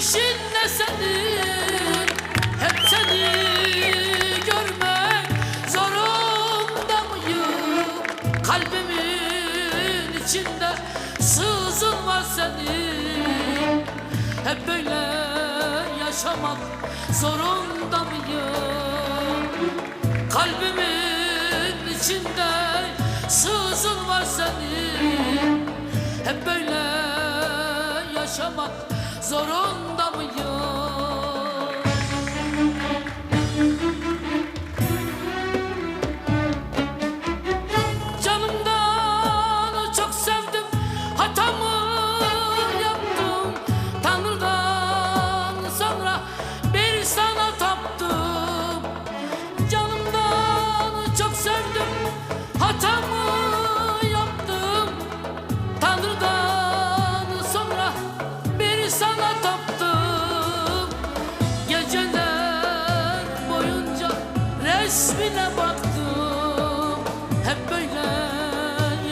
İşin ne senin? Hep seni görmek zorunda mıyım? Kalbimin içinde sızın var senin. Hep böyle yaşamak zorunda mıyım? Kalbimin içinde sızın var senin. Hep böyle yaşamak zorunda mıyım?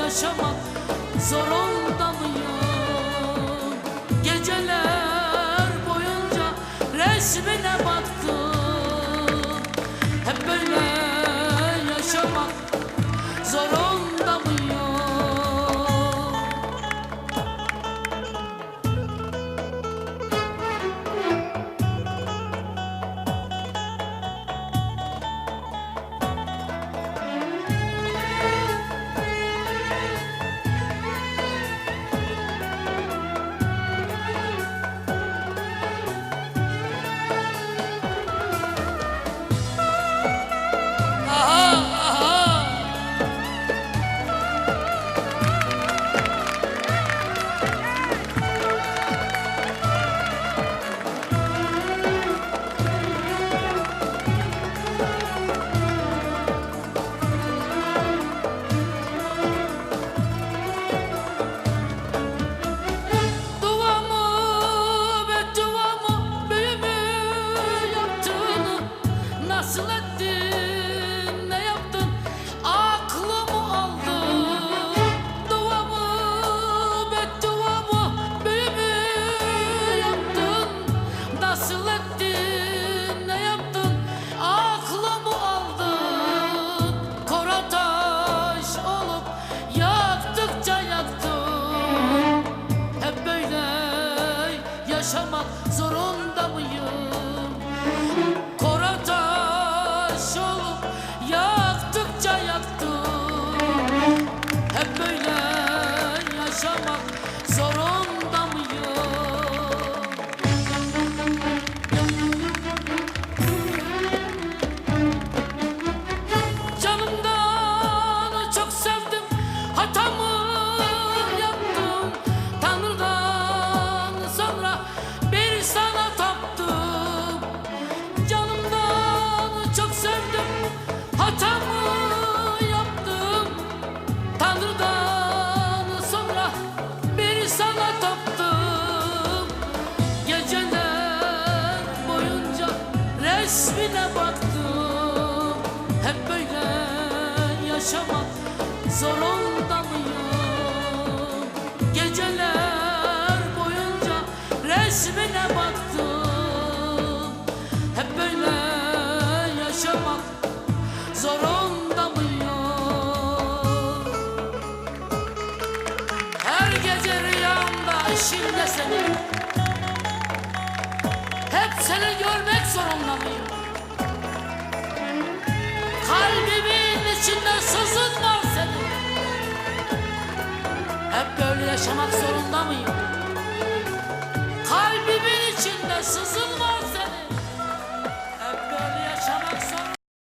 yaşamak zor yaşamak zorunda mıyım? whisper Hep böyle yaşamak zorunda mıyım? Kalbimin içinde sızın var